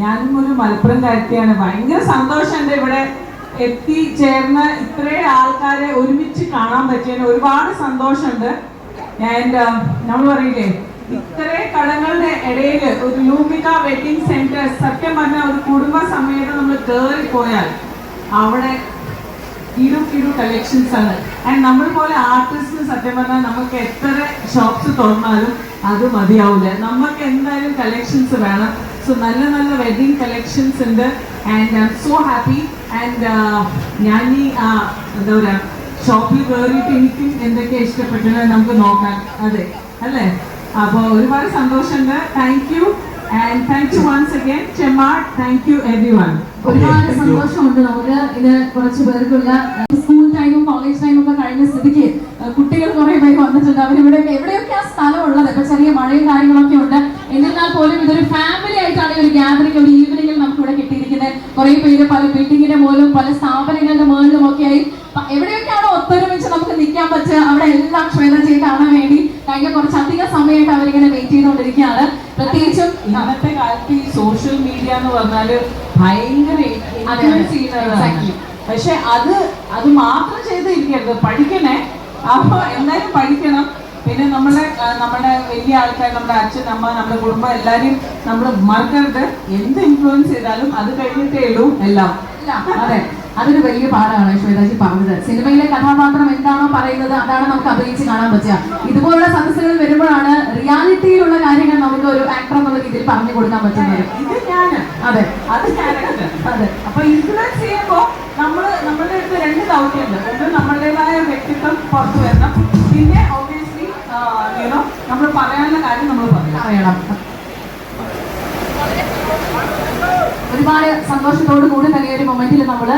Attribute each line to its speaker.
Speaker 1: ഞാനും ഒരു മലപ്പുറം കാര്യത്തിയാണ് ഭയങ്കര സന്തോഷമുണ്ട് ഇവിടെ എത്തിച്ചേർന്ന് ഇത്രയും ആൾക്കാരെ ഒരുമിച്ച് കാണാൻ പറ്റിയതിന് ഒരുപാട് സന്തോഷമുണ്ട്. ഞാൻ നമ്മൾ പറയില്ലേ ഇത്രയും കടങ്ങളുടെ ഇടയിൽ ഒരു ലൂമിക വെഡിങ് സെന്റർ സത്യം പറഞ്ഞാൽ ഒരു കുടുംബ സമയത്ത് നമ്മൾ കയറി പോയാൽ അവിടെ കിടു കിടു കളക്ഷൻസ് ആണ്. ആൻഡ് നമ്മൾ പോലെ ആർട്ടിസ്റ്റിന് സത്യം പറഞ്ഞാൽ നമുക്ക് എത്ര ഷോപ്സ് തുറന്നാലും അത് മതിയാവില്ല നമുക്ക് എന്തായാലും കളക്ഷൻസ് വേണം. സോ നല്ല നല്ല വെഡിങ് കളക്ഷൻസ് ഉണ്ട്. And I'm so happy and ഞാൻ ഈ ആ, എന്താ പറയുക ഷോപ്പിൽ കയറിയിട്ട് എനിക്കും എന്തൊക്കെ ഇഷ്ടപ്പെട്ടത് നമുക്ക് നോക്കാം. അതെ അല്ലേ? അപ്പോൾ ഒരുപാട് സന്തോഷമുണ്ട്. Thank you and thank you once again ചെമ്മാ thank you everyone
Speaker 2: ഒരുപാട്
Speaker 3: thank you.
Speaker 2: സന്തോഷമുണ്ട്. നമുക്ക് ഇത് കുറച്ച് പേർക്കുള്ള കഴിഞ്ഞ സ്ഥിതിക്ക് കുട്ടികൾ കുറെ പേര് വന്നിട്ടുണ്ട്. അവരിവിടെ എവിടെയൊക്കെ ആ സ്ഥലം ഉള്ളത് ഇപ്പൊ ചെറിയ മഴയും കാര്യങ്ങളൊക്കെ ഉണ്ട്. എന്നിരുന്നാൽ പോലും ഇതൊരു ഫാമിലി ആയിട്ടാണ് ഒരു ഗ്യാതറിംഗ് ഒരു ഈവനിങ്ങിൽ നമുക്ക് ഇവിടെ കിട്ടിയിരിക്കുന്നത്. കുറെ പേര് പല ബിൽഡിങ്ങിന്റെ മുകളിലും പല സ്ഥാപനങ്ങളുടെ മുകളിലും ഒക്കെ ആയി. എവിടെയൊക്കെയാണോ ഒത്തൊരുമിച്ച് നമുക്ക് നിൽക്കാൻ പറ്റുക അവിടെ എല്ലാം ശ്വേതജയെ കാണാൻ വേണ്ടി കഴിഞ്ഞ കുറച്ചധികം സമയമായിട്ട് അവരിങ്ങനെ വെയിറ്റ് ചെയ്തുകൊണ്ടിരിക്കുകയാണ്. പ്രത്യേകിച്ചും
Speaker 1: ഇന്നത്തെ കാലത്ത് ഈ സോഷ്യൽ മീഡിയ എന്ന് പറഞ്ഞാൽ ഭയങ്കര പക്ഷെ അത് അത് മാത്രം ചെയ്തിരിക്കരുത്. പഠിക്കണേ. അപ്പൊ എന്തായാലും പഠിക്കണം. പിന്നെ നമ്മളെ നമ്മുടെ വലിയ ആൾക്കാർ നമ്മുടെ അച്ഛൻ അമ്മ നമ്മുടെ കുടുംബം എല്ലാരെയും നമ്മൾ മറക്കരുത്. എന്ത് ഇൻഫ്ലുവൻസ് ചെയ്താലും അത് കഴിഞ്ഞിട്ടേ ഉള്ളൂ എല്ലാം.
Speaker 2: അതെ. അതൊരു വലിയ പാടാണ് ശ്വേതാജി പറഞ്ഞത്. സിനിമയിലെ കഥാപാത്രം എന്താണോ പറയുന്നത് അതാണ് നമുക്ക് അഭിനയിച്ച് കാണാൻ പറ്റുക. ഇതുപോലുള്ള സദസ്സുകൾ വരുമ്പോഴാണ് റിയാലിറ്റിയിലുള്ള കാര്യങ്ങൾ നമുക്ക് ഒരു ആക്ടർ എന്നുള്ള രീതിയിൽ പറഞ്ഞു കൊടുക്കാൻ പറ്റുന്നത്. അതെ
Speaker 1: അത്. അപ്പൊ ഇൻഫ്ലുവൻസ് ചെയ്യുമ്പോ ദൗത്യമുണ്ട്. ഒന്ന് നമ്മളുടേതായ വ്യക്തിത്വം പുറത്തു വരണം. പിന്നെ ഓബിയസ്ലി യുനോ നമ്മൾ പറയാനുള്ള കാര്യം നമ്മൾ പറയണം.
Speaker 2: ഒരുപാട് സന്തോഷത്തോടു കൂടി തന്നെ ഒരു മൊമെന്റിൽ നമ്മൾ